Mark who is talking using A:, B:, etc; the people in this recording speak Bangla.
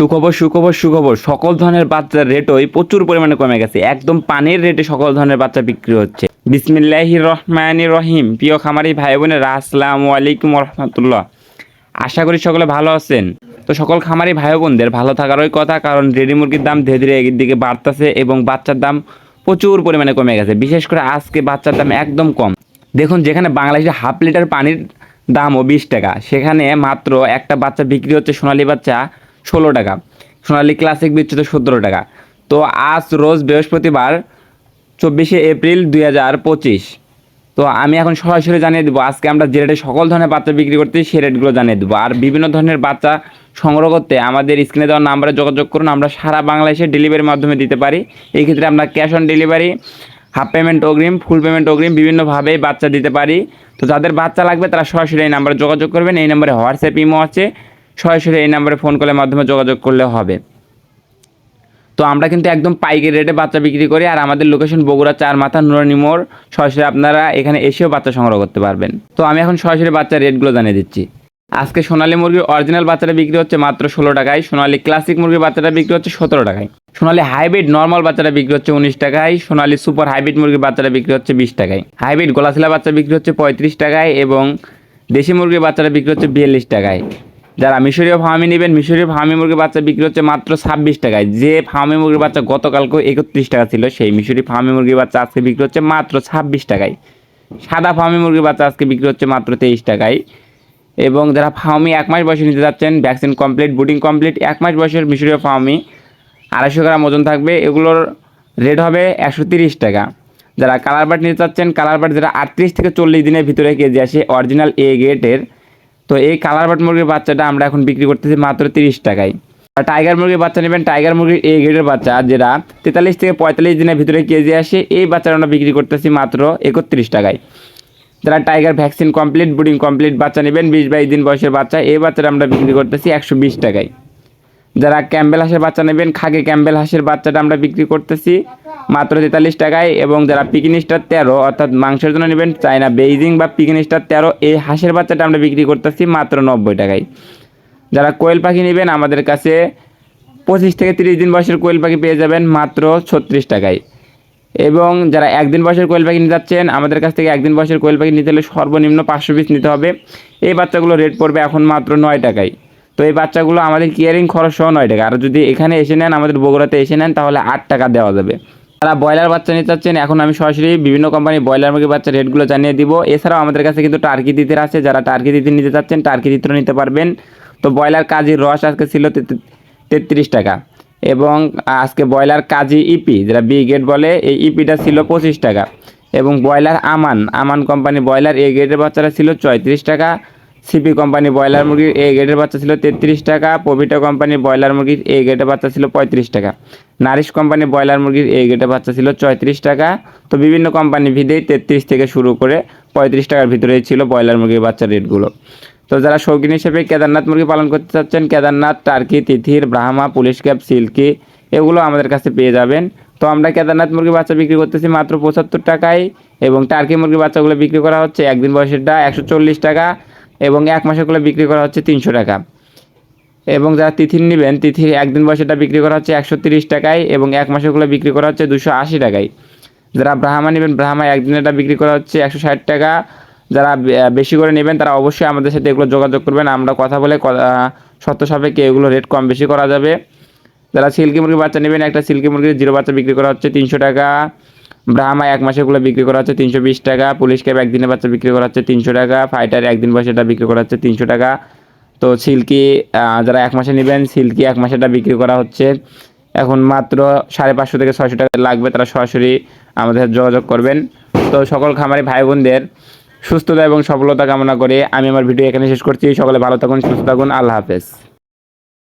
A: সুখবর সুখবর সুখবর। সকল ধরনের বাচ্চার রেটই প্রচুর পরিমাণে কমে গেছে। একদম পানির রেটে সকল ধরনের বাচ্চা বিক্রি হচ্ছে। বিসমিল্লাহি রহমানি রহিম। প্রিয় খামারি ভাই বোনেরা, আসসালামু আলাইকুম রহমতুল্লাহ। আশা করি সকলে ভালো আছেন। তো সকল খামারি ভাই বোনদের ভালো থাকারই কথা, কারণ রেডি মুরগির দাম ধীরে ধীরে এর দিকে বাড়তেছে এবং বাচ্চার দাম প্রচুর পরিমাণে কমে গেছে। বিশেষ করে আজকে বাচ্চার দাম একদম কম। দেখুন, যেখানে বাংলাদেশে হাফ লিটার পানির দামও বিশ টাকা, সেখানে মাত্র একটা বাচ্চা বিক্রি হচ্ছে সোনালী বাচ্চা ষোলো টাকা। সোনালী ক্লাসিক বিচ্ছু তো সতেরো টাকা। তো আজ রোজ বৃহস্পতিবার, চব্বিশে এপ্রিল দুই হাজার পঁচিশ। তো আমি এখন সরাসরি জানিয়ে দেবো, আজকে আমরা যে রেটে সকল ধরনের বাচ্চা বিক্রি করতে সেই রেটগুলো জানিয়ে দেবো। আর বিভিন্ন ধরনের বাচ্চা সংগ্রহ করতে আমাদের স্ক্রিনে দেওয়া নাম্বারে যোগাযোগ করুন, আমরা সারা বাংলাদেশে ডেলিভারির মাধ্যমে দিতে পারি। এই ক্ষেত্রে আমরা cash on delivery half payment অগ্রিম ফুল পেমেন্ট অগ্রিম বিভিন্নভাবেই বাচ্চা দিতে পারি। তো যাদের বাচ্চা লাগবে তারা সরাসরি এই নাম্বারে যোগাযোগ করবেন, এই নাম্বারে হোয়াটসঅ্যাপ ইমো আছে। সরাসরি এই নাম্বারে ফোন কলের মাধ্যমে যোগাযোগ করলে হবে। তো আমরা কিন্তু একদম পাইকারি রেটে বাচ্চা বিক্রি করি আর আমাদের লোকেশন বগুড়া চার মাথা নুরানি মোড়। সরাসরি আপনারা এখানে এসেও বাচ্চা সংগ্রহ করতে পারবেন। তো আমি এখন সরাসরি বাচ্চার রেটগুলো জানিয়ে দিচ্ছি। আজকে সোনালী মুরগির অরিজিনাল বাচ্চাটা বিক্রি হচ্ছে মাত্র ষোলো টাকায়, সোনালী ক্লাসিক মুরগির বাচ্চাটা বিক্রি হচ্ছে সতেরো টাকায়। সোনালী হাইব্রিড নর্মাল বাচ্চাটা বিক্রি হচ্ছে উনিশ টাকায়, সোনালী সুপার হাইব্রিড মুরগির বাচ্চাটা বিক্রি হচ্ছে বিশ টাকায়। হাইব্রিড গোলাশিলা বাচ্চা বিক্রি হচ্ছে পঁয়ত্রিশ টাকায় এবং দেশি মুরগির বাচ্চাটা বিক্রি হচ্ছে বিয়াল্লিশ টাকায়। যারা মিশরীয় ফার্মি নেবেন, মিশরীয় ফার্মি মুরগির বাচ্চা বিক্রি হচ্ছে মাত্র ছাব্বিশ টাকায়। যে ফার্মি মুরগির বাচ্চা গতকালকে একত্রিশ টাকা ছিল, সেই মিশরি ফার্মি মুরগির বাচ্চা আজকে বিক্রি হচ্ছে মাত্র ছাব্বিশ টাকায়। সাদা ফার্মি মুরগির বাচ্চা আজকে বিক্রি হচ্ছে মাত্র তেইশ টাকায়। এবং যারা ফার্মি এক মাস বয়সে নিতে যাচ্ছেন, ভ্যাকসিন কমপ্লিট বুটিং কমপ্লিট, এক মাস বয়সের মিশরীয় ফার্মি, আড়াইশো গ্রাম ওজন থাকবে, এগুলোর রেট হবে একশো তিরিশ টাকা। যারা কালার বাট নিতে চাচ্ছেন, কালার বাট যেটা আটত্রিশ থেকে চল্লিশ দিনের ভিতরে কেজি আসে, অরিজিনাল এ গেটের তো এই কালার বাট মুরগির বাচ্চাটা আমরা এখন বিক্রি করতেছি মাত্র তিরিশ টাকায়। আর টাইগার মুরগির বাচ্চা নেবেন, টাইগার মুরগির এই গ্রেডের বাচ্চা। যেটা তেতাল্লিশ থেকে পঁয়তাল্লিশ দিনের ভিতরে কেজি আসে, এই বাচ্চাটা আমরা বিক্রি করতেছি মাত্র একত্রিশ টাকায়। যারা tiger vaccine complete brooding complete বাচ্চা নেবেন, বিশ বাইশ দিন বয়সের বাচ্চা, এই বাচ্চাটা আমরা বিক্রি করতেছি একশো বিশ টাকায়। যারা ক্যাম্বেল হাঁসের বাচ্চা নেবেন, খাগে ক্যাম্বেল হাঁসের বাচ্চাটা আমরা বিক্রি করতেছি। মাত্র তেতাল্লিশ টাকায় এবং যারা পিকিন স্টার তেরো, অর্থাৎ মাংসের জন্য নেবেন চাইনা বেইজিং বা পিকিন স্টার তেরো, এই হাঁসের বাচ্চাটা আমরা বিক্রি করতেছি মাত্র নব্বই টাকায়। যারা কোয়েল পাখি নেবেন, আমাদের কাছে পঁচিশ থেকে তিরিশ দিন বয়সের কোয়েল পাখি পেয়ে যাবেন মাত্র ছত্রিশ টাকায়। এবং যারা একদিন বয়সের কোয়েল পাখি নিতে যাচ্ছেন, আমাদের কাছ থেকে একদিন বয়সের কোয়েল পাখি নিতে হলে সর্বনিম্ন পাঁচশো পিস নিতে হবে। এই বাচ্চাগুলো রেট পড়বে এখন মাত্র নয় টাকায়। তো এই বাচ্চাগুলো আমাদের কেয়ারিং খরচ সহ নয় টাকা। আর যদি এখানে এসে নেন, আমাদের বগুড়াতে এসে নেন, তাহলে আট টাকা দেওয়া যাবে। তারা ব্রয়লার বাচ্চা নিতে চাচ্ছেন, এখন আমি সরাসরি বিভিন্ন কোম্পানি ব্রয়লার মুরগির বাচ্চা রেটগুলো জানিয়ে দিব। এছাড়াও আমাদের কাছে কিন্তু টার্কি দিতে আছে। যারা টার্কি দিতে নিতে চাচ্ছেন টার্কি দিতেও নিতে পারবেন। তো ব্রয়লার কাজীর রস আজকে ছিল তেত্রিশ টাকা। এবং আজকে ব্রয়লার কাজী ইপি যেটা বি গেট বলে, এই ইপিটা ছিল পঁচিশ টাকা। এবং broiler Aman Aman company broiler এ গেটের বাচ্চাটা ছিল চৌত্রিশ টাকা। সিপি কোম্পানি ব্রয়লার মুরগির এ গেটের বাচ্চা ছিল তেত্রিশ টাকা পবিটা কোম্পানি ব্রয়লার মুরগির এ গেটের বাচ্চা ছিল পঁয়ত্রিশ টাকা। নারিশ কোম্পানি ব্রয়লার মুরগির এ গেটের বাচ্চা ছিল চৌত্রিশ টাকা। তো বিভিন্ন কোম্পানি ভিদেই তেত্রিশ থেকে শুরু করে পঁয়ত্রিশ টাকার ভিতরেই ছিল ব্রয়লার মুরগির বাচ্চার রেটগুলো। তো যারা শৌখিন হিসেবে কেদারনাথ মুরগি পালন করতে চাচ্ছেন, কেদারনাথ, টার্কি, তিথির, ব্রাহ্মা, পুলিশ ক্যাপ সিল্কি, এগুলো আমাদের কাছে পেয়ে যাবেন। তো আমরা কেদারনাথ মুরগি বাচ্চা বিক্রি করতেছি মাত্র পঁচাত্তর টাকায় এবং টার্কি মুরগি বাচ্চাগুলো বিক্রি করা হচ্ছে একদিন বয়সেরটা একশো চল্লিশ টাকা। এবং এক মাসেরগুলো বিক্রি করা হচ্ছে তিনশো টাকা। এবং যারা তিথির নেবেন তিথির একদিন বয়সেটা বিক্রি করা হচ্ছে একশো তিরিশ টাকায় এবং এক মাসের মাসেরগুলো বিক্রি করা হচ্ছে দুশো আশি টাকায়। যারা ব্রাহ্মা নেবেন, ব্রাহ্মা একদিনেরটা বিক্রি করা হচ্ছে একশো ষাট টাকা। যারা বেশি করে নেবেন, তারা অবশ্যই আমাদের সাথে এগুলো যোগাযোগ করবেন। আমরা কথা বলে সত্য সাপেক্ষে এগুলো রেট কম বেশি করা যাবে। যারা সিল্কি মুরগির বাচ্চা নেবেন, একটা সিল্কি মুরগির জিরো বাচ্চা বিক্রি করা হচ্ছে তিনশো টাকা। ব্রাহ্মা এক মাসেগুলো বিক্রি করা হচ্ছে তিনশো বিশ টাকা, পুলিশ ক্যাপ একদিনের বাচ্চা বিক্রি করা হচ্ছে তিনশো টাকা ফাইটার একদিন বয়সেটা বিক্রি করা হচ্ছে তিনশো টাকা। তো সিল্কি যারা এক মাসে নেবেন, সিল্কি এক মাসেটা বিক্রি করা হচ্ছে। এখন মাত্র সাড়ে পাঁচশো থেকে ছয়শো টাকা লাগবে, তারা সরাসরি আমাদের যোগাযোগ করবেন। তো সকল খামারি ভাই বোনদের সুস্থতা এবং সফলতা কামনা করে আমি আমার ভিডিও এখানে শেষ করছি। সকলে ভালো থাকুন, সুস্থ থাকুন, আল্লাহ হাফেজ।